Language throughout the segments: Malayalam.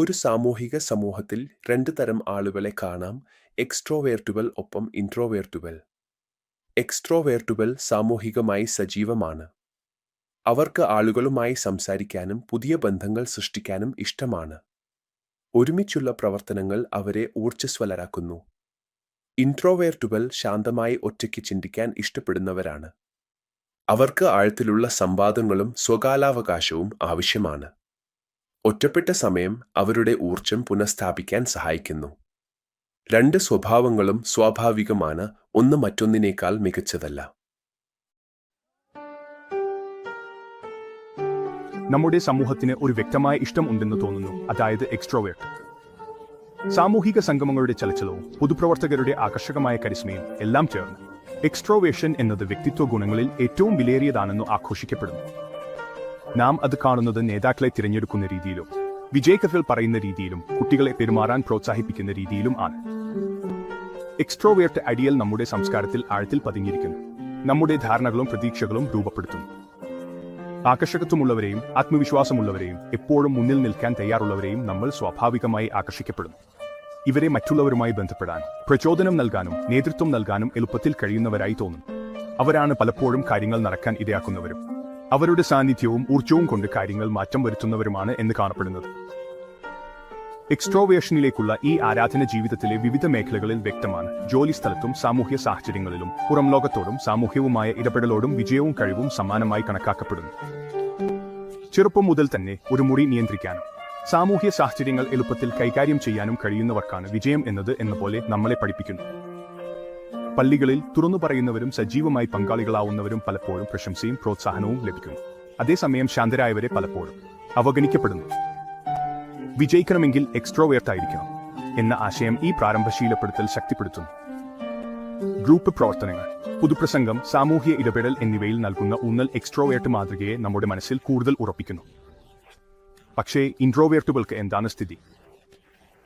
ഒരു സാമൂഹിക സമൂഹത്തിൽ രണ്ട് തരം ആളുകളെ കാണാം എക്സ്ട്രോവേർട്ടുകൾ ഒപ്പം ഇൻട്രോവേർട്ടുകൾ എക്സ്ട്രോവേർട്ടുകൾ സാമൂഹികമായി സജീവമാണ്. അവർക്ക് ആളുകളുമായി സംസാരിക്കാനും പുതിയ ബന്ധങ്ങൾ സൃഷ്ടിക്കാനും ഇഷ്ടമാണ്. ഒരുമിച്ചുള്ള പ്രവർത്തനങ്ങൾ അവരെ ഊർജസ്വലരാക്കുന്നു. ഇൻട്രോവേർട്ടുകൾ ശാന്തമായി ഒറ്റയ്ക്ക് ചിന്തിക്കാൻ ഇഷ്ടപ്പെടുന്നവരാണ്. അവർക്ക് ആഴത്തിലുള്ള സംവാദങ്ങളും സ്വകാലാവകാശവും ആവശ്യമാണ്. ഒറ്റപ്പെട്ട സമയം അവരുടെ ഊർജം പുനഃസ്ഥാപിക്കാൻ സഹായിക്കുന്നു. രണ്ട് സ്വഭാവങ്ങളും സ്വാഭാവികമാണ് ഒന്ന് മറ്റൊന്നിനേക്കാൾ മികച്ചതല്ല. നമ്മുടെ സമൂഹത്തിന് ഒരു വ്യക്തമായ ഇഷ്ടം ഉണ്ടെന്ന് തോന്നുന്നു അതായത് എക്സ്ട്രോവേർട്ട് സാമൂഹിക സംഗമങ്ങളുടെ ചലച്ചിലവും പൊതുപ്രവർത്തകരുടെ ആകർഷകമായ കരിസ്മയും എല്ലാം ചേർന്ന്. എക്സ്ട്രോവേഷൻ എന്നത് വ്യക്തിത്വ ഗുണങ്ങളിൽ ഏറ്റവും വിലയേറിയതാണെന്ന് ആഘോഷിക്കപ്പെടുന്നു. നാം അത് കാണുന്നത് നേതാക്കളെ തിരഞ്ഞെടുക്കുന്ന രീതിയിലും വിജയകഥകൾ പറയുന്ന രീതിയിലും കുട്ടികളെ പെരുമാറാൻ പ്രോത്സാഹിപ്പിക്കുന്ന രീതിയിലും ആണ്. എക്സ്ട്രോവേർട്ട് ഐഡിയൽ നമ്മുടെ സംസ്കാരത്തിൽ ആഴത്തിൽ പതിഞ്ഞിരിക്കുന്നു. നമ്മുടെ ധാരണകളും പ്രതീക്ഷകളും രൂപപ്പെടുത്തുന്നു. ആകർഷകത്വമുള്ളവരെയും ആത്മവിശ്വാസമുള്ളവരെയും എപ്പോഴും മുന്നിൽ നിൽക്കാൻ തയ്യാറുള്ളവരെയും നമ്മൾ സ്വാഭാവികമായി ആകർഷിക്കപ്പെടുന്നു. ഇവരെ മറ്റുള്ളവരുമായി ബന്ധപ്പെടാൻ പ്രചോദനം നൽകാനും നേതൃത്വം നൽകാനും എളുപ്പത്തിൽ കഴിയുന്നവരായി തോന്നും. അവരാണ് പലപ്പോഴും കാര്യങ്ങൾ നടക്കാൻ ഇടയാക്കുന്നവരും അവരുടെ സാന്നിധ്യവും ഊർജവും കൊണ്ട് കാര്യങ്ങൾ മാറ്റം വരുത്തുന്നവരുമാണ് എന്ന് കാണപ്പെടുന്നത്. എക്സ്ട്രോവേഷനിലേക്കുള്ള ഈ ആരാധന ജീവിതത്തിലെ വിവിധ മേഖലകളിൽ വ്യക്തമാണ്. ജോലിസ്ഥലത്തും സാമൂഹ്യ സാഹചര്യങ്ങളിലും പുറം ലോകത്തോടും സാമൂഹ്യവുമായ ഇടപെടലോടും വിജയവും കഴിവും സമാനമായി കണക്കാക്കപ്പെടുന്നു. ചെറുപ്പം മുതൽ തന്നെ ഒരു മുറി നിയന്ത്രിക്കാനും സാമൂഹ്യ സാഹചര്യങ്ങൾ എളുപ്പത്തിൽ കൈകാര്യം ചെയ്യാനും കഴിയുന്നവർക്കാണ് വിജയം എന്നത് എന്ന പോലെ നമ്മളെ പഠിപ്പിക്കുന്നു. പള്ളികളിൽ തുറന്നു പറയുന്നവരും സജീവമായി പങ്കാളികളാവുന്നവരും പലപ്പോഴും പ്രശംസയും പ്രോത്സാഹനവും ലഭിക്കുന്നു. അതേസമയം ശാന്തരായവരെ പലപ്പോഴും അവഗണിക്കപ്പെടുന്നു. വിജയിക്കണമെങ്കിൽ എക്സ്ട്രോവേർട്ട് ആയിരിക്കണം എന്ന ആശയം ഈ പ്രാരംഭശീലപ്പെടുത്തൽ ശക്തിപ്പെടുത്തുന്നു. ഗ്രൂപ്പ് പ്രവർത്തനങ്ങൾ പുതുപ്രസംഗം സാമൂഹ്യ ഇടപെടൽ എന്നിവയിൽ നൽകുന്ന ഊന്നൽ എക്സ്ട്രോവേർട്ട് മാതൃകയെ നമ്മുടെ മനസ്സിൽ കൂടുതൽ ഉറപ്പിക്കുന്നു. പക്ഷേ ഇൻട്രോവേർട്ടുകൾക്ക് എന്താണ് സ്ഥിതി?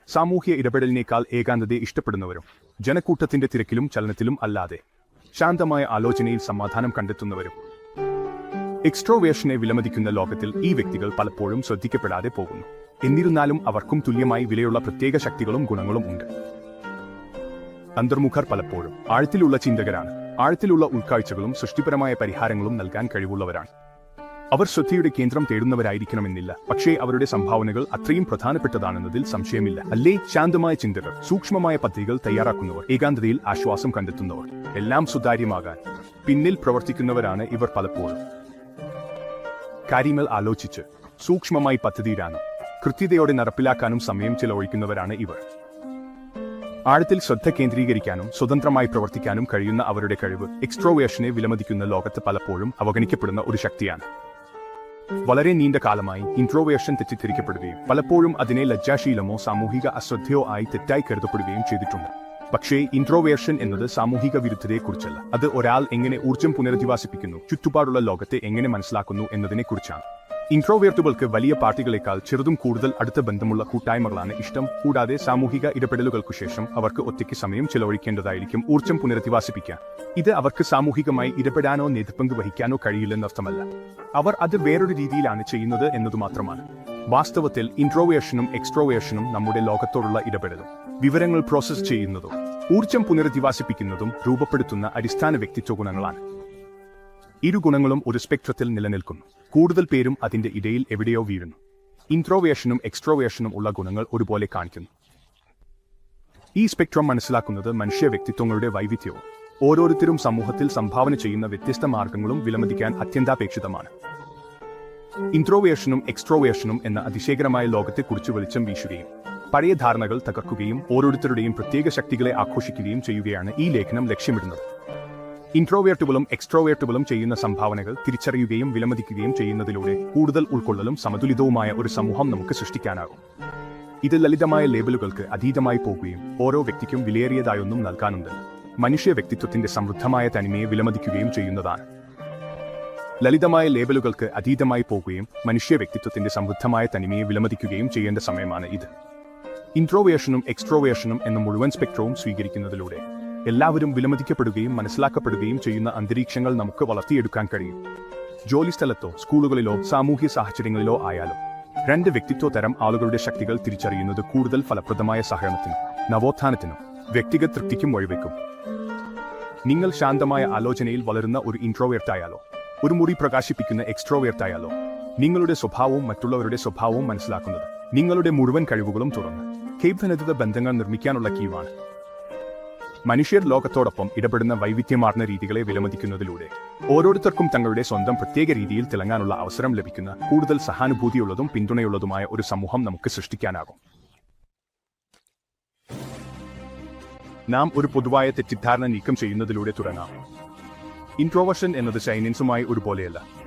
സാമൂഹ്യ ഇടപെടലിനേക്കാൾ ഏകാന്തതയെ ഇഷ്ടപ്പെടുന്നവരും ജനക്കൂട്ടത്തിന്റെ തിരക്കിലും ചലനത്തിലും അല്ലാതെ ശാന്തമായ ആലോചനയിൽ സമാധാനം കണ്ടെത്തുന്നവരും എക്സ്ട്രോവേഷനെ വിലമതിക്കുന്ന ലോകത്തിൽ ഈ വ്യക്തികൾ പലപ്പോഴും ശ്രദ്ധിക്കപ്പെടാതെ പോകുന്നു. എന്നിരുന്നാലും അവർക്കും തുല്യമായി വിലയുള്ള പ്രത്യേക ശക്തികളും ഗുണങ്ങളും ഉണ്ട്. അന്തർമുഖർ പലപ്പോഴും ആഴത്തിലുള്ള ചിന്തകരാണ്. ആഴത്തിലുള്ള ഉൾക്കാഴ്ചകളും സൃഷ്ടിപരമായ പരിഹാരങ്ങളും നൽകാൻ കഴിവുള്ളവരാണ്. അവർ ശ്രദ്ധയുടെ കേന്ദ്രം തേടുന്നവരായിരിക്കണമെന്നില്ല. പക്ഷേ അവരുടെ സംഭാവനകൾ അത്രയും പ്രധാനപ്പെട്ടതാണെന്നതിൽ സംശയമില്ല. അല്ലേ? ശാന്തമായ ചിന്തകൾ സൂക്ഷ്മമായ പദ്ധതികൾ തയ്യാറാക്കുന്നവർ ഏകാന്തതയിൽ ആശ്വാസം കണ്ടെത്തുന്നവർ. എല്ലാം സുതാര്യമാകാൻ പിന്നിൽ പ്രവർത്തിക്കുന്നവരാണ് ഇവർ പലപ്പോഴും. കാര്യങ്ങൾ ആലോചിച്ച് സൂക്ഷ്മമായി പദ്ധതിയിടാനും കൃത്യതയോടെ നടപ്പിലാക്കാനും സമയം ചിലവഴിക്കുന്നവരാണ് ഇവർ. ആഴത്തിൽ ശ്രദ്ധ കേന്ദ്രീകരിക്കാനും സ്വതന്ത്രമായി പ്രവർത്തിക്കാനും കഴിയുന്ന അവരുടെ കഴിവ് എക്സ്ട്രോവേഷനെ വിലമതിക്കുന്ന ലോകത്ത് പലപ്പോഴും അവഗണിക്കപ്പെടുന്ന ഒരു ശക്തിയാണ്. വളരെ നീണ്ട കാലമായി ഇൻട്രോവേർഷൻ തെറ്റിദ്ധരിക്കപ്പെടുകയും പലപ്പോഴും അതിനെ ലജ്ജാശീലമോ സാമൂഹിക അശ്രദ്ധയോ ആയി തെറ്റായി കരുതപ്പെടുകയും ചെയ്തിട്ടുണ്ട്. പക്ഷേ ഇൻട്രോവേഷൻ എന്നത് സാമൂഹിക വിരുദ്ധതയെക്കുറിച്ചല്ല. അത് ഒരാൾ എങ്ങനെ ഊർജം പുനരധിവാസിപ്പിക്കുന്നു ചുറ്റുപാടുള്ള ലോകത്തെ എങ്ങനെ മനസ്സിലാക്കുന്നു എന്നതിനെക്കുറിച്ചാണ്. ഇൻട്രോവേർട്ടുകൾക്ക് വലിയ പാർട്ടികളെക്കാൾ ചെറുതും കൂടുതൽ അടുത്ത ബന്ധമുള്ള കൂട്ടായ്മകളാണ് ഇഷ്ടം. കൂടാതെ സാമൂഹിക ഇടപെടലുകൾക്കു ശേഷം അവർക്ക് ഒറ്റയ്ക്ക് സമയം ചെലവഴിക്കേണ്ടതായിരിക്കും ഊർജം പുനരധിവാസിപ്പിക്കാൻ. ഇത് അവർക്ക് സാമൂഹികമായി ഇടപെടാനോ നേതൃപങ്ക് വഹിക്കാനോ കഴിയില്ലെന്നർത്ഥമല്ല അവർ അത് വേറൊരു രീതിയിലാണ് ചെയ്യുന്നത് എന്നതു മാത്രമാണ്. വാസ്തവത്തിൽ ഇൻട്രോവേഷനും എക്സ്ട്രോവേഷനും നമ്മുടെ ലോകത്തോടുള്ള ഇടപെടലും വിവരങ്ങൾ പ്രോസസ്സ് ചെയ്യുന്നതും ഊർജം പുനരധിവാസിപ്പിക്കുന്നതും രൂപപ്പെടുത്തുന്ന അടിസ്ഥാന വ്യക്തിത്വ ഗുണങ്ങളാണ്. ഇരു ഗുണങ്ങളും ഒരു സ്പെക്ട്രത്തിൽ നിലനിൽക്കുന്നു. കൂടുതൽ പേരും അതിന്റെ ഇടയിൽ എവിടെയോ വീഴുന്നു. ഇൻട്രോവേഷനും എക്സ്ട്രോവേഷനും ഉള്ള ഗുണങ്ങൾ ഒരുപോലെ കാണിക്കുന്നു. ഈ സ്പെക്ട്രം മനസ്സിലാക്കുന്നത് മനുഷ്യ വ്യക്തിത്വങ്ങളുടെ വൈവിധ്യവും ഓരോരുത്തരും സമൂഹത്തിൽ സംഭാവന ചെയ്യുന്ന വ്യത്യസ്ത മാർഗങ്ങളും വിലമതിക്കാൻ അത്യന്താപേക്ഷിതമാണ്. ഇൻട്രോവേഷനും എക്സ്ട്രോവേഷനും എന്ന അതിശയകരമായ ലോകത്തെക്കുറിച്ച് വെളിച്ചം വീശുകയും പഴയ ധാരണകൾ തകർക്കുകയും ഓരോരുത്തരുടെയും പ്രത്യേക ശക്തികളെ ആഘോഷിക്കുകയും ചെയ്യുകയാണ് ഈ ലേഖനം ലക്ഷ്യമിടുന്നത്. ഇൻട്രോവേർട്ടുകളും എക്സ്ട്രോവേർട്ടുകളും ചെയ്യുന്ന സംഭാവനകൾ തിരിച്ചറിയുകയും വിലമതിക്കുകയും ചെയ്യുന്നതിലൂടെ കൂടുതൽ ഉൾക്കൊള്ളലും സമതുലിതവുമായ ഒരു സമൂഹം നമുക്ക് സൃഷ്ടിക്കാനാകും. ഇത് ലളിതമായ ലേബലുകൾക്ക് അതീതമായി പോകുകയും ഓരോ വ്യക്തിക്കും വിലയേറിയതായൊന്നും നൽകാനുണ്ട്. മനുഷ്യ വ്യക്തിത്വത്തിന്റെ സമൃദ്ധമായ തനിമയെ വിലമതിക്കുകയും ചെയ്യുന്നതാണ്. ലളിതമായ ലേബലുകൾക്ക് അതീതമായി പോകുകയും മനുഷ്യ വ്യക്തിത്വത്തിന്റെ സമൃദ്ധമായ തനിമയെ വിലമതിക്കുകയും ചെയ്യേണ്ട സമയമാണ് ഇത്. ഇൻട്രോവേഷനും എക്സ്ട്രോവേഷനും എന്ന മുഴുവൻ സ്പെക്ട്രവും സ്വീകരിക്കുന്നതിലൂടെ എല്ലാവരും വിലമതിക്കപ്പെടുകയും മനസ്സിലാക്കപ്പെടുകയും ചെയ്യുന്ന അന്തരീക്ഷങ്ങൾ നമുക്ക് വളർത്തിയെടുക്കാൻ കഴിയും. ജോലിസ്ഥലത്തോ സ്കൂളുകളിലോ സാമൂഹ്യ സാഹചര്യങ്ങളിലോ ആയാലും രണ്ട് വ്യക്തിത്വ തരം ആളുകളുടെ ശക്തികൾ തിരിച്ചറിയുന്നത് കൂടുതൽ ഫലപ്രദമായ സഹകരണത്തിനും നവോത്ഥാനത്തിനും വ്യക്തിഗത തൃപ്തിക്കും വഴിവെക്കും. നിങ്ങൾ ശാന്തമായ ആലോചനയിൽ വളരുന്ന ഒരു ഇൻട്രോവേർട്ടായാലോ ഒരു മുറി പ്രകാശിപ്പിക്കുന്ന എക്സ്ട്രോവേർട്ടായാലോ നിങ്ങളുടെ സ്വഭാവവും മറ്റുള്ളവരുടെ സ്വഭാവവും മനസ്സിലാക്കുന്നത് നിങ്ങളുടെ മുഴുവൻ കഴിവുകളും തുറന്ന് കേബ്ധനധിത ബന്ധങ്ങൾ നിർമ്മിക്കാനുള്ള കീവാണ്. മനുഷ്യർ ലോകത്തോടൊപ്പം ഇടപെടുന്ന വൈവിധ്യമാർന്ന രീതികളെ വിലമതിക്കുന്നതിലൂടെ ഓരോരുത്തർക്കും തങ്ങളുടെ സ്വന്തം പ്രത്യേക രീതിയിൽ തിളങ്ങാനുള്ള അവസരം ലഭിക്കുന്ന കൂടുതൽ സഹാനുഭൂതിയുള്ളതും പിന്തുണയുള്ളതുമായ ഒരു സമൂഹം നമുക്ക് സൃഷ്ടിക്കാനാകും. നാം ഒരു പൊതുവായ തെറ്റിദ്ധാരണ നീക്കം ചെയ്യുന്നതിലൂടെ തുടങ്ങാം. ഇൻട്രോവേഷൻ എന്നത് സൈനൻസുമായി ഒരുപോലെയല്ല.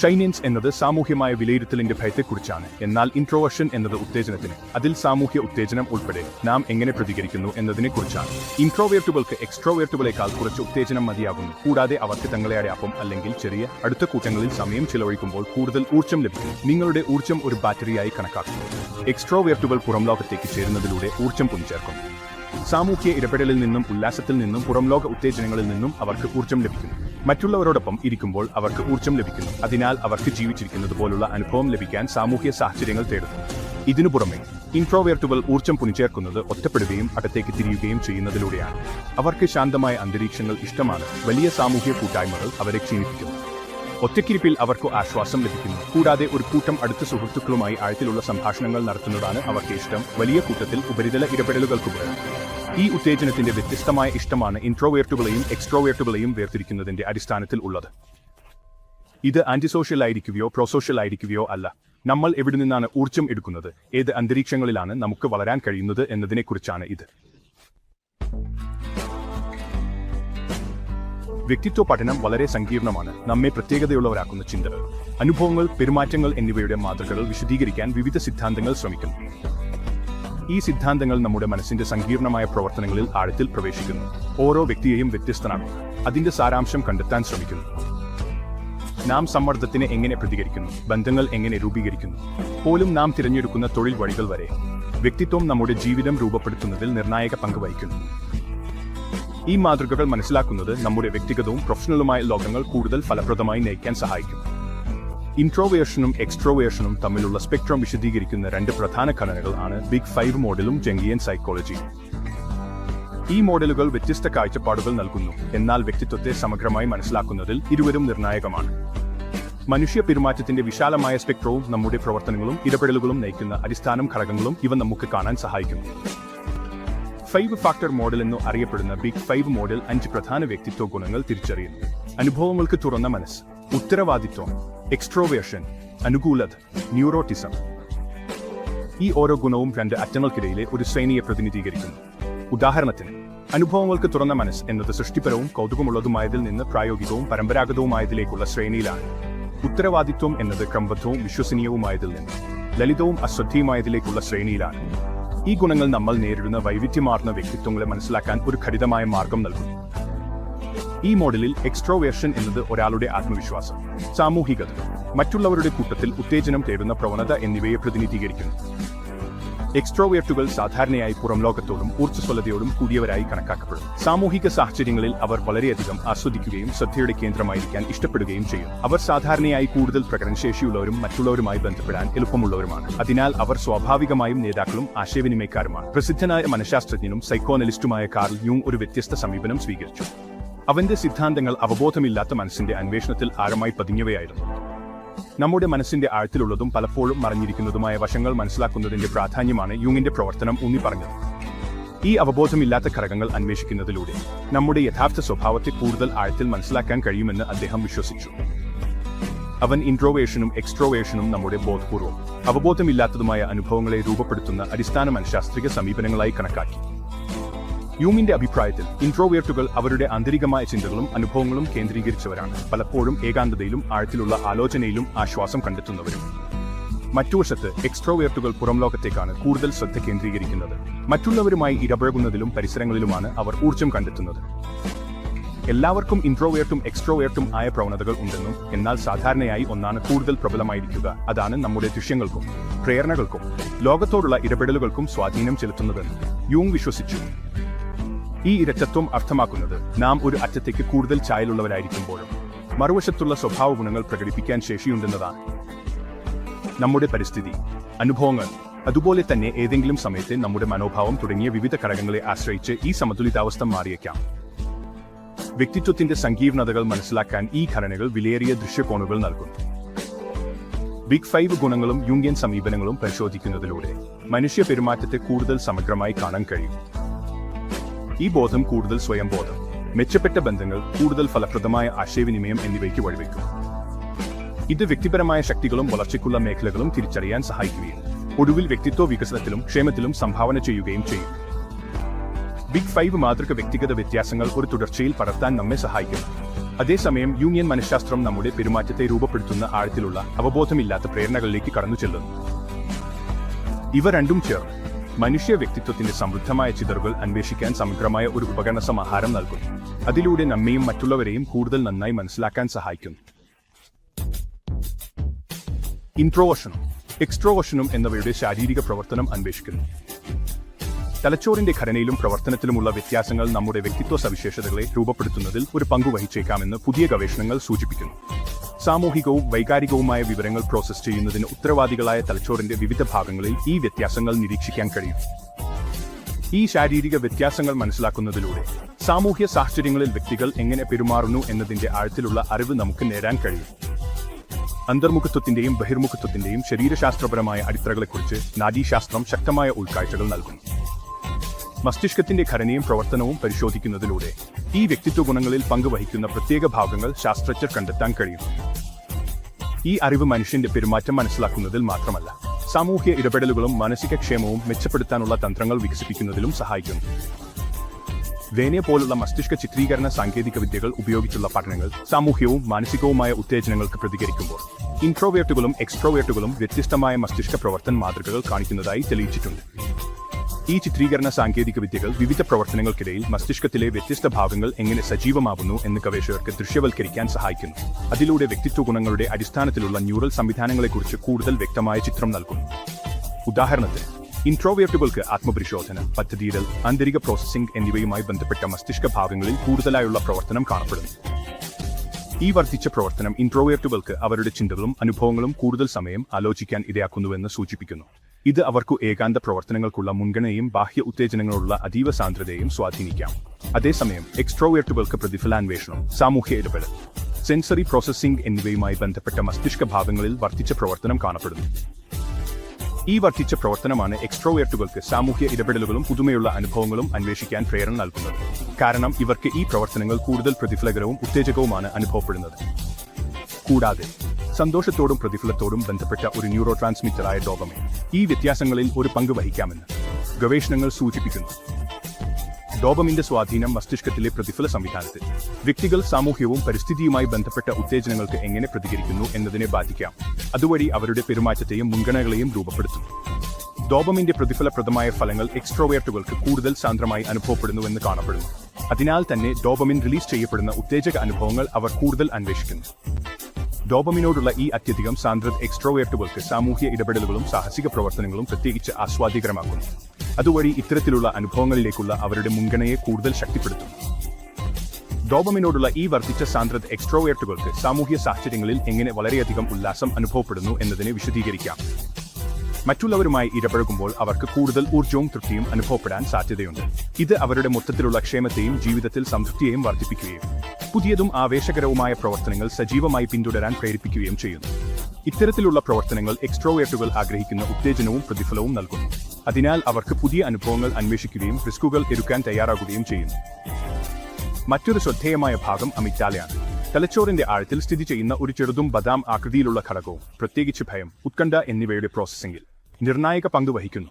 ഷൈനൻസ് എന്നത് സാമൂഹ്യമായ വിലയിരുത്തലിന്റെ ഭയത്തെക്കുറിച്ചാണ്. എന്നാൽ ഇൻട്രോവർഷൻ എന്നത് ഉത്തേജനത്തിന് അതിൽ സാമൂഹ്യ ഉത്തേജനം ഉൾപ്പെടെ നാം എങ്ങനെ പ്രതികരിക്കുന്നു എന്നതിനെക്കുറിച്ചാണ്. ഇൻട്രോവേർട്ടുകൾക്ക് എക്സ്ട്രോവേർട്ടുകളെക്കാൾ കുറച്ച് ഉത്തേജനം മതിയാകുന്നു. കൂടാതെ അവർക്ക് തങ്ങളെ അടയാപ്പം അല്ലെങ്കിൽ ചെറിയ അടുത്ത കൂട്ടങ്ങളിൽ സമയം ചിലവഴിക്കുമ്പോൾ കൂടുതൽ ഊർജം ലഭിക്കും നിങ്ങളുടെ ഊർജം ഒരു ബാറ്ററിയായി കണക്കാക്കുന്നു. എക്സ്ട്രോവേർട്ടുകൾ പുറം ലോകത്തേക്ക് ചേരുന്നതിലൂടെ ഊർജം പുഞ്ചേർക്കുന്നു സാമൂഹ്യ ഇടപെടലിൽ നിന്നും ഉല്ലാസത്തിൽ നിന്നും പുറംലോക ഉത്തേജനങ്ങളിൽ നിന്നും അവർക്ക് ഊർജം ലഭിക്കുന്നു. മറ്റുള്ളവരോടൊപ്പം ഇരിക്കുമ്പോൾ അവർക്ക് ഊർജം ലഭിക്കുന്നു. അതിനാൽ അവർക്ക് ജീവിച്ചിരിക്കുന്നത് പോലുള്ള അനുഭവം ലഭിക്കാൻ സാമൂഹ്യ സാഹചര്യങ്ങൾ തേടുന്നു. ഇതിനു പുറമെ ഇൻട്രോവേർട്ടുകൾ ഊർജം പുനിച്ചേർക്കുന്നത് ഒറ്റപ്പെടുകയും അകത്തേക്ക് തിരിയുകയും ചെയ്യുന്നതിലൂടെയാണ്. അവർക്ക് ശാന്തമായ അന്തരീക്ഷങ്ങൾ ഇഷ്ടമാണ്. വലിയ സാമൂഹ്യ കൂട്ടായ്മകൾ അവരെ ക്ഷീണിപ്പിക്കുന്നു. ഒറ്റക്കിരിപ്പിൽ അവർക്ക് ആശ്വാസം ലഭിക്കുന്നു. കൂടാതെ ഒരു കൂട്ടം അടുത്ത സുഹൃത്തുക്കളുമായി ആഴത്തിലുള്ള സംഭാഷണങ്ങൾ നടത്തുന്നതാണ് അവർക്ക് ഇഷ്ടം. വലിയ കൂട്ടത്തിൽ ഉപരിതല ഇടപെടലുകൾക്ക് ഈ ഉത്തേജനത്തിന്റെ വ്യത്യസ്തമായ ഇഷ്ടമാണ് ഇൻട്രോവേർട്ടുകളെയും എക്സ്ട്രോവേർട്ടുകളെയും വേർതിരിക്കുന്നതിന്റെ അടിസ്ഥാനത്തിൽ ഉള്ളത്. ഇത് ആന്റിസോഷ്യൽ ആയിരിക്കുകയോ പ്രോസോഷ്യൽ ആയിരിക്കുകയോ അല്ല. നമ്മൾ എവിടെ നിന്നാണ് ഊർജം എടുക്കുന്നത്? ഏത് അന്തരീക്ഷങ്ങളിലാണ് നമുക്ക് വളരാൻ കഴിയുന്നത് എന്നതിനെക്കുറിച്ചാണ് ഇത്. വ്യക്തിത്വ പഠനം വളരെ സങ്കീർണമാണ്. നമ്മെ പ്രത്യേകതയുള്ളവരാക്കുന്ന ചിന്തകൾ അനുഭവങ്ങൾ പെരുമാറ്റങ്ങൾ എന്നിവയുടെ മാതൃകകൾ വിശദീകരിക്കാൻ വിവിധ സിദ്ധാന്തങ്ങൾ ശ്രമിക്കുന്നു. ഈ സിദ്ധാന്തങ്ങൾ നമ്മുടെ മനസ്സിന്റെ സങ്കീർണമായ പ്രവർത്തനങ്ങളിൽ ആഴത്തിൽ പ്രവേശിക്കുന്നു. ഓരോ വ്യക്തിയെയും വ്യത്യസ്തനാണ്. അതിന്റെ സാരാംശം കണ്ടെത്താൻ ശ്രമിക്കുന്നു. നാം സമ്മർദ്ദത്തിന് എങ്ങനെ പ്രതികരിക്കുന്നു? ബന്ധങ്ങൾ എങ്ങനെ രൂപീകരിക്കുന്നു? പോലും നാം തിരഞ്ഞെടുക്കുന്ന തൊഴിൽ വഴികൾ വരെ. വ്യക്തിത്വം നമ്മുടെ ജീവിതം രൂപപ്പെടുത്തുന്നതിൽ നിർണായക പങ്ക് വഹിക്കുന്നു. ഈ മാതൃകകൾ മനസ്സിലാക്കുന്നത് നമ്മുടെ വ്യക്തിഗതവും പ്രൊഫഷണലുമായ ലോകങ്ങൾ കൂടുതൽ ഫലപ്രദമായി നയിക്കാൻ സഹായിക്കും. ഇൻട്രോവേഷനും എക്സ്ട്രോവേഷനും തമ്മിലുള്ള സ്പെക്ട്രം വിശദീകരിക്കുന്ന രണ്ട് പ്രധാന ഘടനകൾ ആണ് ബിഗ് ഫൈവ് മോഡലും ജംഗിയൻ സൈക്കോളജി ഈ മോഡലുകൾ വ്യത്യസ്ത കാഴ്ചപ്പാടുകൾ നൽകുന്നു എന്നാൽ വ്യക്തിത്വത്തെ സമഗ്രമായി മനസ്സിലാക്കുന്നതിൽ ഇരുവരും നിർണായകമാണ്. മനുഷ്യ പെരുമാറ്റത്തിന്റെ വിശാലമായ സ്പെക്ട്രവും നമ്മുടെ പ്രവർത്തനങ്ങളും ഇടപെടലുകളും നയിക്കുന്ന അടിസ്ഥാന ഘടകങ്ങളും ഇവ നമുക്ക് കാണാൻ സഹായിക്കുന്നു. ഫൈവ് ഫാക്ടർ മോഡൽ എന്ന് അറിയപ്പെടുന്ന ബിഗ് ഫൈവ് മോഡൽ അഞ്ച് പ്രധാന വ്യക്തിത്വ ഗുണങ്ങൾ തിരിച്ചറിയുന്നു. അനുഭവങ്ങൾക്ക് തുറന്ന മനസ്സ് ഉത്തരവാദിത്വം എക്സ്ട്രോവേഷൻ അനുകൂലത ന്യൂറോട്ടിസം. ഈ ഓരോ ഗുണവും രണ്ട് അറ്റങ്ങൾക്കിടയിലെ ഒരു ശ്രേണിയെ പ്രതിനിധീകരിക്കുന്നു. ഉദാഹരണത്തിന് അനുഭവങ്ങൾക്ക് തുറന്ന മനസ്സ് എന്നത് സൃഷ്ടിപരവും കൗതുകമുള്ളതുമായതിൽ നിന്ന് പ്രായോഗികവും പരമ്പരാഗതവുമായതിലേക്കുള്ള ശ്രേണിയിലാണ്. ഉത്തരവാദിത്വം എന്നത് ക്രമബദ്ധവും വിശ്വസനീയവുമായതിൽ നിന്ന് ലളിതവും അശ്രദ്ധയുമായതിലേക്കുള്ള ശ്രേണിയിലാണ്. ഈ ഗുണങ്ങൾ നമ്മൾ നേരിടുന്ന വൈവിധ്യമാർന്ന വ്യക്തിത്വങ്ങളെ മനസ്സിലാക്കാൻ ഒരു ഘടിതമായ മാർഗം നൽകുന്നു. ഈ മോഡലിൽ എക്സ്ട്രോവേർഷൻ എന്നത് ഒരാളുടെ ആത്മവിശ്വാസം സാമൂഹികത മറ്റുള്ളവരുടെ കൂട്ടത്തിൽ ഉത്തേജനം തേടുന്ന പ്രവണത എന്നിവയെ പ്രതിനിധീകരിക്കുന്നു. എക്സ്ട്രോവേർട്ടുകൾ സാധാരണയായി പുറം ലോകത്തോടും ഊർജസ്വലതയോടും കൂടിയവരായി കണക്കാക്കപ്പെടും സാമൂഹിക സാഹചര്യങ്ങളിൽ അവർ വളരെയധികം ആസ്വദിക്കുകയും ശ്രദ്ധയുടെ കേന്ദ്രമായിരിക്കാൻ ഇഷ്ടപ്പെടുകയും ചെയ്യും. അവർ സാധാരണയായി കൂടുതൽ പ്രകടനശേഷിയുള്ളവരും മറ്റുള്ളവരുമായി ബന്ധപ്പെടാൻ എളുപ്പമുള്ളവരുമാണ്. അതിനാൽ അവർ സ്വാഭാവികമായും നേതാക്കളും ആശയവിനിമയക്കാരുമാണ്. പ്രസിദ്ധനായ മനഃശാസ്ത്രജ്ഞനും സൈക്കോനലിസ്റ്റുമായ കാർൽ യൂങ് ഒരു വ്യത്യസ്ത സമീപനം സ്വീകരിച്ചു. അവന്റെ സിദ്ധാന്തങ്ങൾ അവബോധമില്ലാത്ത മനസ്സിന്റെ അന്വേഷണത്തിൽ ആഴമായി പതിഞ്ഞവയായിരുന്നു. നമ്മുടെ മനസ്സിന്റെ ആഴത്തിലുള്ളതും പലപ്പോഴും മറിഞ്ഞിരിക്കുന്നതുമായ വശങ്ങൾ മനസ്സിലാക്കുന്നതിന്റെ പ്രാധാന്യമാണ് യുങ്ങിന്റെ പ്രവർത്തനം ഊന്നി പറഞ്ഞത്. ഈ അവബോധമില്ലാത്ത ഘടകങ്ങൾ അന്വേഷിക്കുന്നതിലൂടെ നമ്മുടെ യഥാർത്ഥ സ്വഭാവത്തെ കൂടുതൽ ആഴത്തിൽ മനസ്സിലാക്കാൻ കഴിയുമെന്ന് അദ്ദേഹം വിശ്വസിച്ചു. അവൻ ഇൻട്രോവേഷനും എക്സ്ട്രോവേഷനും നമ്മുടെ ബോധപൂർവം അവബോധമില്ലാത്തതുമായ അനുഭവങ്ങളെ രൂപപ്പെടുത്തുന്ന അടിസ്ഥാന മനഃശാസ്ത്രീയ സമീപനങ്ങളായി കണക്കാക്കി. യൂമിന്റെ അഭിപ്രായത്തിൽ ഇൻട്രോവേർട്ടുകൾ അവരുടെ ആന്തരികമായ ചിന്തകളും അനുഭവങ്ങളും കേന്ദ്രീകരിച്ചവരാണ്. പലപ്പോഴും ഏകാന്തതയിലും ആഴത്തിലുള്ള ആലോചനയിലും ആശ്വാസം കണ്ടെത്തുന്നവരും. മറ്റുവശത്ത് എക്സ്ട്രോവേർട്ടുകൾ പുറം ലോകത്തേക്കാണ് കൂടുതൽ ശ്രദ്ധ കേന്ദ്രീകരിക്കുന്നത്. മറ്റുള്ളവരുമായി ഇടപഴകുന്നതിലും പരിസരങ്ങളിലുമാണ് അവർ ഊർജം കണ്ടെത്തുന്നത്. എല്ലാവർക്കും ഇൻട്രോവേർട്ടും എക്സ്ട്രോവേർട്ടും ആയ പ്രവണതകൾ ഉണ്ടെന്നും എന്നാൽ സാധാരണയായി ഒന്നാണ് കൂടുതൽ പ്രബലമായിരിക്കുക. അതാണ് നമ്മുടെ ദൃശ്യങ്ങൾക്കും പ്രേരണകൾക്കും ലോകത്തോടുള്ള ഇടപെടലുകൾക്കും സ്വാധീനം ചെലുത്തുന്നതെന്ന് യൂങ് വിശ്വസിച്ചു. ഈ ഇരട്ടത്വം അർത്ഥമാക്കുന്നത് നാം ഒരു അറ്റത്തേക്ക് കൂടുതൽ ചായലുള്ളവരായിരിക്കുമ്പോഴും മറുവശത്തുള്ള സ്വഭാവ ഗുണങ്ങൾ പ്രകടിപ്പിക്കാൻ ശേഷിയുണ്ടെന്നതാണ് നമ്മുടെ പരിസ്ഥിതി അനുഭവങ്ങൾ അതുപോലെ തന്നെ ഏതെങ്കിലും സമയത്തെ നമ്മുടെ മനോഭാവം തുടങ്ങിയ വിവിധ ഘടകങ്ങളെ ആശ്രയിച്ച് ഈ സമതുലിതാവസ്ഥ മാറിയേക്കാം. വ്യക്തിത്വത്തിന്റെ സങ്കീർണതകൾ മനസ്സിലാക്കാൻ ഈ ഘടനകൾ വിലയേറിയ ദൃശ്യകോണുകൾ നൽകുന്നു. ബിഗ് ഫൈവ് ഗുണങ്ങളും യൂണിയൻ സമീപനങ്ങളും പരിശോധിക്കുന്നതിലൂടെ മനുഷ്യ പെരുമാറ്റത്തെ കൂടുതൽ സമഗ്രമായി കാണാൻ കഴിയും. ഈ ബോധം കൂടുതൽ സ്വയം ബോധം മെച്ചപ്പെട്ട ബന്ധങ്ങൾ കൂടുതൽ ഫലപ്രദമായ ആശയവിനിമയം എന്നിവയ്ക്ക് വഴിവെക്കും. ഇത് വ്യക്തിപരമായ ശക്തികളും വളർച്ചയ്ക്കുള്ള മേഖലകളും തിരിച്ചറിയാൻ സഹായിക്കുകയും ഒടുവിൽ വ്യക്തിത്വ വികസനത്തിലും ക്ഷേമത്തിലും സംഭാവന ചെയ്യുകയും ചെയ്യും. ബിഗ് ഫൈവ് മാതൃക വ്യക്തിഗത വ്യത്യാസങ്ങൾ ഒരു തുടർച്ചയിൽ പടർത്താൻ നമ്മെ സഹായിക്കും അതേസമയം യൂണിയൻ മനഃശാസ്ത്രം നമ്മുടെ പെരുമാറ്റത്തെ രൂപപ്പെടുത്തുന്ന ആഴത്തിലുള്ള അവബോധമില്ലാത്ത പ്രേരണകളിലേക്ക് കടന്നു ചെല്ലുന്നു. ഇവ രണ്ടും ചേർന്ന് മനുഷ്യ വ്യക്തിത്വത്തിന്റെ സമൃദ്ധമായ ചിതറുകൾ അന്വേഷിക്കാൻ സമഗ്രമായ ഒരു ഉപകരണ സമാഹാരം നൽകുന്നു അതിലൂടെ നമ്മയും മറ്റുള്ളവരെയും കൂടുതൽ നന്നായി മനസ്സിലാക്കാൻ സഹായിക്കുന്നു ഇൻട്രോവർഷനും എക്സ്ട്രോവർഷനും എന്നിവയുടെ ശാരീരിക പ്രവർത്തനം അന്വേഷിക്കുന്നു. തലച്ചോറിന്റെ ഘടനയിലും പ്രവർത്തനത്തിലുമുള്ള വ്യത്യാസങ്ങൾ നമ്മുടെ വ്യക്തിത്വ സവിശേഷതകളെ രൂപപ്പെടുത്തുന്നതിൽ ഒരു പങ്കു വഹിച്ചേക്കാമെന്ന് പുതിയ ഗവേഷണങ്ങൾ സൂചിപ്പിക്കുന്നു. സാമൂഹികവും വൈകാരികവുമായ വിവരങ്ങൾ പ്രോസസ് ചെയ്യുന്നതിന് ഉത്തരവാദികളായ തലച്ചോറിന്റെ വിവിധ ഭാഗങ്ങളിൽ ഈ വ്യത്യാസങ്ങൾ നിരീക്ഷിക്കാൻ കഴിയും. ഈ ശാരീരിക വ്യത്യാസങ്ങൾ മനസ്സിലാക്കുന്നതിലൂടെ സാമൂഹ്യ സാഹചര്യങ്ങളിൽ വ്യക്തികൾ എങ്ങനെ പെരുമാറുന്നു എന്നതിന്റെ ആഴത്തിലുള്ള അറിവ് നമുക്ക് നേടാൻ കഴിയും. അന്തർമുഖത്വത്തിന്റെയും ബഹിർമുഖത്വത്തിന്റെയും ശരീരശാസ്ത്രപരമായ അടിത്തറകളെക്കുറിച്ച് നാഡീശാസ്ത്രം ശക്തമായ ഉൾക്കാഴ്ചകൾ നൽകുന്നു. മസ്തിഷ്കത്തിന്റെ ഘടനയും പ്രവർത്തനവും പരിശോധിക്കുന്നതിലൂടെ ഈ വ്യക്തിത്വ ഗുണങ്ങളിൽ പങ്കുവഹിക്കുന്ന പ്രത്യേക ഭാഗങ്ങൾ ശാസ്ത്രജ്ഞർ കണ്ടെത്താൻ കഴിയും. ഈ അറിവ് മനുഷ്യന്റെ പെരുമാറ്റം മനസ്സിലാക്കുന്നതിൽ മാത്രമല്ല സാമൂഹ്യ ഇടപെടലുകളും മാനസിക ക്ഷേമവും മെച്ചപ്പെടുത്താനുള്ള തന്ത്രങ്ങൾ വികസിപ്പിക്കുന്നതിലും സഹായിക്കുന്നു. വേനെ പോലുള്ള മസ്തിഷ്ക ചിത്രീകരണ സാങ്കേതിക വിദ്യകൾ ഉപയോഗിച്ചുള്ള പഠനങ്ങൾ സാമൂഹ്യവും മാനസികവുമായ ഉത്തേജനങ്ങൾക്ക് പ്രതികരിക്കുമ്പോൾ ഇൻട്രോവേർട്ടുകളും എക്സ്ട്രോവേർട്ടുകളും വ്യത്യസ്തമായ മസ്തിഷ്ക പ്രവർത്തന മാതൃകകൾ കാണിക്കുന്നതായി തെളിയിച്ചിട്ടുണ്ട്. ഈ ചിത്രീകരണ സാങ്കേതിക വിദ്യകൾ വിവിധ പ്രവർത്തനങ്ങൾക്കിടയിൽ മസ്തിഷ്കത്തിലെ വ്യത്യസ്ത ഭാഗങ്ങൾ എങ്ങനെ സജീവമാവുന്നു എന്ന് ഗവേഷകർക്ക് ദൃശ്യവൽക്കരിക്കാൻ സഹായിക്കുന്നു. അതിലൂടെ വ്യക്തിത്വ ഗുണങ്ങളുടെ അടിസ്ഥാനത്തിലുള്ള ന്യൂറൽ സംവിധാനങ്ങളെക്കുറിച്ച് കൂടുതൽ വ്യക്തമായ ചിത്രം നൽകുന്നു. ഉദാഹരണത്തിന് ഇൻട്രോവേർട്ടുകൾക്ക് ആത്മപരിശോധന പദ്ധതിയിടൽ ആന്തരിക പ്രോസസ്സിംഗ് എന്നിവയുമായി ബന്ധപ്പെട്ട മസ്തിഷ്ക ഭാഗങ്ങളിൽ കൂടുതലായുള്ള പ്രവർത്തനം കാണപ്പെടുന്നു. ഈ വർദ്ധിച്ച പ്രവർത്തനം ഇൻട്രോവേർട്ടുകൾക്ക് അവരുടെ ചിന്തകളും അനുഭവങ്ങളും കൂടുതൽ സമയം ആലോചിക്കാൻ ഇടയാക്കുന്നുവെന്ന് സൂചിപ്പിക്കുന്നു. ഇത് അവർക്കു ഏകാന്ത പ്രവർത്തനങ്ങൾക്കുള്ള മുൻഗണനയും ബാഹ്യ ഉത്തേജനങ്ങളുള്ള അതീവ സാന്ദ്രതയും സ്വാധീനിക്കാം. അതേസമയം എക്സ്ട്രോവേർട്ടുകൾക്ക് പ്രതിഫലാന്വേഷണം സാമൂഹ്യ ഇടപെടൽ സെൻസറി പ്രോസസ്സിംഗ് എന്നിവയുമായി ബന്ധപ്പെട്ട മസ്തിഷ്ക ഭാഗങ്ങളിൽ വർദ്ധിച്ച പ്രവർത്തനം കാണപ്പെടുന്നു. ഈ വർദ്ധിച്ച പ്രവർത്തനമാണ് എക്സ്ട്രോവേർട്ടുകൾക്ക് സാമൂഹ്യ ഇടപെടലുകളും പുതുമയുള്ള അനുഭവങ്ങളും അന്വേഷിക്കാൻ പ്രേരണ നൽകുന്നത്. കാരണം ഇവർക്ക് ഈ പ്രവർത്തനങ്ങൾ കൂടുതൽ പ്രതിഫലകരവും ഉത്തേജകവുമാണ് അനുഭവപ്പെടുന്നത്. കൂടാതെ സന്തോഷത്തോടും പ്രതിഫലത്തോടും ബന്ധപ്പെട്ട ഒരു ന്യൂറോ ട്രാൻസ്മിറ്ററായ ഡോപമൈൻ ഈ വ്യത്യാസങ്ങളിൽ ഒരു പങ്ക് വഹിക്കാമെന്ന് ഗവേഷണങ്ങൾ സൂചിപ്പിക്കുന്നു. ഡോപമിന്റെ സ്വാധീനം മസ്തിഷ്കത്തിലെ പ്രതിഫല സംവിധാനത്തിൽ വ്യക്തികൾ സാമൂഹ്യവും പരിസ്ഥിതിയുമായി ബന്ധപ്പെട്ട ഉത്തേജനങ്ങൾക്ക് എങ്ങനെ പ്രതികരിക്കുന്നു എന്നതിനെ ബാധിക്കാം. അതുവഴി അവരുടെ പെരുമാറ്റത്തെയും മുൻഗണനകളെയും രൂപപ്പെടുത്തും ഡോപമിന്റെ പ്രതിഫലപ്രദമായ ഫലങ്ങൾ എക്സ്ട്രോവേർട്ടുകൾക്ക് കൂടുതൽ സാന്ദ്രമായി അനുഭവപ്പെടുന്നുവെന്ന് കാണപ്പെടുന്നു. അതിനാൽ തന്നെ ഡോപമിൻ റിലീസ് ചെയ്യപ്പെടുന്ന ഉത്തേജക അനുഭവങ്ങൾ അവർ കൂടുതൽ അന്വേഷിക്കുന്നു. ഡോപമിനോടുള്ള ഈ അത്യധികം സാന്ദ്രത എക്സ്ട്രോവേർട്ടുകൾക്ക് സാമൂഹ്യ ഇടപെടലുകളും സാഹസിക പ്രവർത്തനങ്ങളും പ്രത്യേകിച്ച് ആസ്വാദികരമാക്കുന്നു അതുവഴി ഇത്തരത്തിലുള്ള അനുഭവങ്ങളിലേക്കുള്ള അവരുടെ മുൻഗണനയെ കൂടുതൽ ശക്തിപ്പെടുത്തും. ഡോപമിനോടുള്ള ഈ വർദ്ധിച്ച സാന്ദ്രത എക്സ്ട്രോവേർട്ടുകൾക്ക് സാമൂഹ്യ സാഹചര്യങ്ങളിൽ എങ്ങനെ വളരെയധികം ഉല്ലാസം അനുഭവപ്പെടുന്നു എന്നതിനെ വിശദീകരിക്കാം. മറ്റുള്ളവരുമായി ഇടപഴകുമ്പോൾ അവർക്ക് കൂടുതൽ ഊർജവും തൃപ്തിയും അനുഭവപ്പെടാൻ സാധ്യതയുണ്ട്. ഇത് അവരുടെ മൊത്തത്തിലുള്ള ക്ഷേമത്തെയും ജീവിതത്തിൽ സംതൃപ്തിയെയും വർദ്ധിപ്പിക്കുകയും പുതിയതും ആവേശകരവുമായ പ്രവർത്തനങ്ങൾ സജീവമായി പിന്തുടരാൻ പ്രേരിപ്പിക്കുകയും ചെയ്യുന്നു. ഇത്തരത്തിലുള്ള പ്രവർത്തനങ്ങൾ എക്സ്ട്രോവേർട്ടുകൾ ആഗ്രഹിക്കുന്ന ഉത്തേജനവും പ്രതിഫലവും നൽകുന്നു. അതിനാൽ അവർക്ക് പുതിയ അനുഭവങ്ങൾ അന്വേഷിക്കുകയും റിസ്കുകൾ എടുക്കാൻ തയ്യാറാകുകയും ചെയ്യുന്നു. മറ്റൊരു ശ്രദ്ധേയമായ ഭാഗം അമിറ്റാലയാണ് തലച്ചോറിന്റെ ആഴത്തിൽ സ്ഥിതി ചെയ്യുന്ന ഒരു ചെറുതും ബദാം ആകൃതിയിലുള്ള ഘടകവും പ്രത്യേകിച്ച് ഭയം ഉത്കണ്ഠ എന്നിവയുടെ പ്രോസസ്സിംഗിൽ നിർണായക പങ്ക് വഹിക്കുന്നു.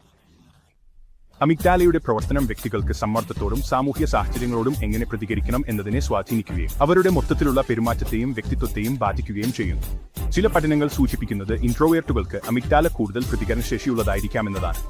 അമിഗ്ഡാലയുടെ പ്രവർത്തനം വ്യക്തികൾക്ക് സമ്മർദ്ദത്തോടും സാമൂഹ്യ സാഹചര്യങ്ങളോടും എങ്ങനെ പ്രതികരിക്കണം എന്നതിനെ സ്വാധീനിക്കുകയും അവരുടെ മൊത്തത്തിലുള്ള പെരുമാറ്റത്തെയും വ്യക്തിത്വത്തെയും ബാധിക്കുകയും ചെയ്യുന്നു. ചില പഠനങ്ങൾ സൂചിപ്പിക്കുന്നത് ഇൻട്രോവേർട്ടുകൾക്ക് അമിഗ്ഡാല കൂടുതൽ പ്രതികരണശേഷിയുള്ളതായിരിക്കാമെന്നതാണ്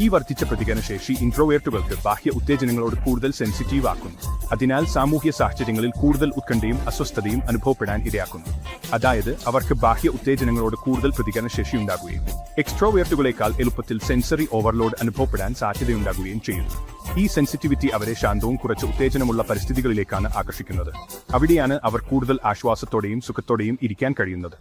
ഈ വർദ്ധിച്ച പ്രതികരണശേഷി ഇൻട്രോവേർട്ടുകൾക്ക് ബാഹ്യ ഉത്തേജനങ്ങളോട് കൂടുതൽ സെൻസിറ്റീവ് ആക്കുന്നു. അതിനാൽ സാമൂഹ്യ സാഹചര്യങ്ങളിൽ കൂടുതൽ ഉത്കണ്ഠയും അസ്വസ്ഥതയും അനുഭവപ്പെടാൻ ഇടയാക്കുന്നു. അതായത് അവർക്ക് ബാഹ്യ ഉത്തേജനങ്ങളോട് കൂടുതൽ പ്രതികരണശേഷി ഉണ്ടാകുകയും എക്സ്ട്രോവേർട്ടുകളേക്കാൾ എളുപ്പത്തിൽ സെൻസറി ഓവർലോഡ് അനുഭവപ്പെടാൻ സാധ്യതയുണ്ടാകുകയും ചെയ്യുന്നു. ഈ സെൻസിറ്റിവിറ്റി അവരെ ശാന്തവും കുറച്ച് ഉത്തേജനമുള്ള പരിസ്ഥിതികളിലേക്കാണ് ആകർഷിക്കുന്നത്. അവിടെയാണ് അവർ കൂടുതൽ ആശ്വാസത്തോടെയും സുഖത്തോടെയും ഇരിക്കാൻ കഴിയുന്നത്.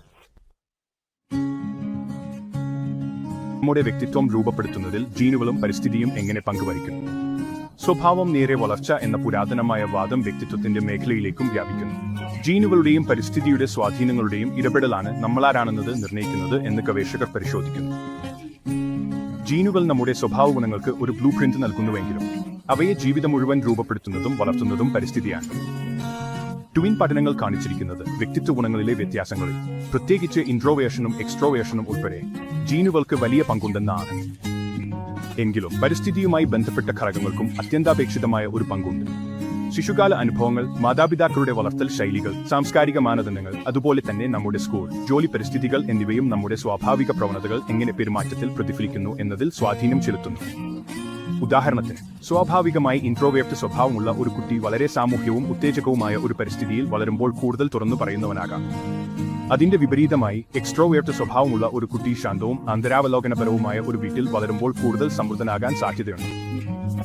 നമ്മുടെ വ്യക്തിത്വം രൂപപ്പെടുത്തുന്നതിൽ ജീനുകളും പരിസ്ഥിതിയും എങ്ങനെ പങ്കുവഹിക്കുന്നു? സ്വഭാവം നേരെ വളർച്ച എന്ന പുരാതനമായ വാദം വ്യക്തിത്വത്തിന്റെ മേഖലയിലേക്കും വ്യാപിക്കുന്നു. ജീനുകളുടെയും പരിസ്ഥിതിയുടെ സ്വാധീനങ്ങളുടെയും ഇടപെടലാണ് നമ്മളാരാണെന്നത് നിർണയിക്കുന്നത് എന്ന് ഗവേഷകർ പരിശോധിക്കുന്നു. ജീനുകൾ നമ്മുടെ സ്വഭാവ ഗുണങ്ങൾക്ക് ഒരു ബ്ലൂ പ്രിന്റ് നൽകുന്നുവെങ്കിലും അവയെ ജീവിതം മുഴുവൻ രൂപപ്പെടുത്തുന്നതും വളർത്തുന്നതും പരിസ്ഥിതിയാണ്. ട്വിൻ പഠനങ്ങൾ കാണിച്ചിരിക്കുന്നത് വ്യക്തിത്വ ഗുണങ്ങളിലെ വ്യത്യാസങ്ങളിൽ പ്രത്യേകിച്ച് ഇൻട്രോവേഷനും എക്സ്ട്രോവേഷനും ഉൾപ്പെടെ. ജീനുകൾക്ക് വലിയ പങ്കുണ്ടെന്നാണ്. എങ്കിലും പരിസ്ഥിതിയുമായി ബന്ധപ്പെട്ട ഘടകങ്ങൾക്കും അത്യന്താപേക്ഷിതമായ ഒരു പങ്കുണ്ട്. ശിശുകാല അനുഭവങ്ങൾ മാതാപിതാക്കളുടെ വളർത്തൽ ശൈലികൾ സാംസ്കാരിക മാനദണ്ഡങ്ങൾ അതുപോലെ തന്നെ നമ്മുടെ സ്കൂൾ ജോലി പരിസ്ഥിതികൾ എന്നിവയും നമ്മുടെ സ്വാഭാവിക പ്രവണതകൾ എങ്ങനെ പെരുമാറ്റത്തിൽ പ്രതിഫലിക്കുന്നു എന്നതിൽ സ്വാധീനം ചെലുത്തുന്നു. ഉദാഹരണത്തിന് സ്വാഭാവികമായി ഇൻട്രോവേർട്ട് സ്വഭാവമുള്ള ഒരു കുട്ടി വളരെ സാമൂഹ്യവും ഉത്തേജകവുമായ ഒരു പരിസ്ഥിതിയിൽ വളരുമ്പോൾ കൂടുതൽ തുറന്നു പറയുന്നവനാകാം. അതിന്റെ വിപരീതമായി എക്സ്ട്രോവേർട്ട് സ്വഭാവമുള്ള ഒരു കുട്ടി ശാന്തവും അന്തരാവലോകനപരവുമായ ഒരു വീട്ടിൽ വളരുമ്പോൾ കൂടുതൽ സമൃദ്ധനാകാൻ സാധ്യതയുണ്ട്.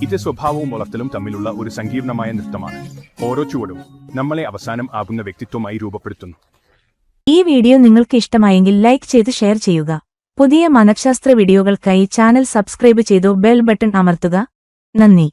ഇത് സ്വഭാവവും വളർത്തലും തമ്മിലുള്ള ഒരു സങ്കീർണമായ നൃത്തമാണ്. ഓരോ ചുവടും നമ്മളെ അവസാനം ആകുന്ന വ്യക്തിത്വമായി രൂപപ്പെടുത്തുന്നു. ഈ വീഡിയോ നിങ്ങൾക്ക് ഇഷ്ടമായെങ്കിൽ ലൈക്ക് ചെയ്ത് ഷെയർ ചെയ്യുക. പുതിയ മനഃശാസ്ത്ര വീഡിയോകൾക്കായി ചാനൽ സബ്സ്ക്രൈബ് ചെയ്തു ബെൽ ബട്ടൺ അമർത്തുക. നന്ദി.